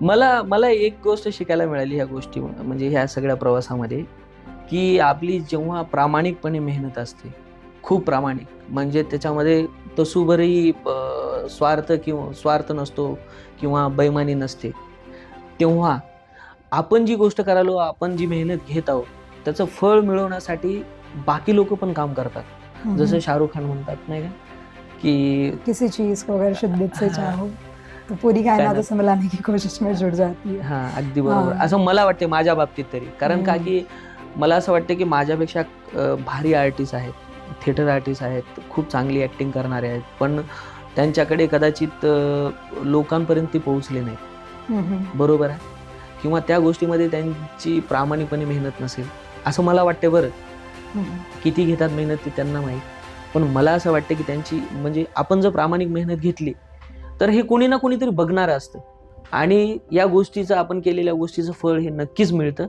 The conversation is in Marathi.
मला मला एक गोष्ट शिकायला मिळाली ह्या गोष्टी म्हणजे ह्या सगळ्या प्रवासामध्ये की आपली जेव्हा प्रामाणिकपणे मेहनत असते खूप प्रामाणिक म्हणजे त्याच्यामध्ये तसूभरही स्वार्थ किंवा स्वार्थ नसतो किंवा बैमानी नसते तेव्हा आपण जी गोष्ट करायलो आपण जी मेहनत घेत आहोत त्याचं फळ मिळवण्यासाठी बाकी लोक पण काम करतात जसं शाहरुख खान म्हणतात नाही का की किसी चीज को अगर शिद्दत से। चाहो तो पूरी कायनात कायनात. उसे मिलाने की कोशिश में जुट जाती है हा अगदी बरोबर. असं मला वाटते माझ्या बाबतीत तरी कारण का. की मला असं वाटतं की माझ्यापेक्षा भारी आर्टिस्ट आहेत थिएटर आर्टिस्ट आहेत खूप चांगली ऍक्टिंग करणारे आहेत पण त्यांच्याकडे कदाचित लोकांपर्यंत ती पोहोचली नाही. बरोबर आहे किंवा त्या गोष्टीमध्ये त्यांची प्रामाणिकपणे मेहनत नसेल असं मला वाटते बरं. किती घेतात मेहनत ते त्यांना माहीत पण मला असं वाटतं की त्यांची म्हणजे आपण जर प्रामाणिक मेहनत घेतली तर हे कोणी ना कोणीतरी बघणारं असतं. आणि या गोष्टीचं आपण केलेल्या गोष्टीचं फळ हे नक्कीच मिळतं.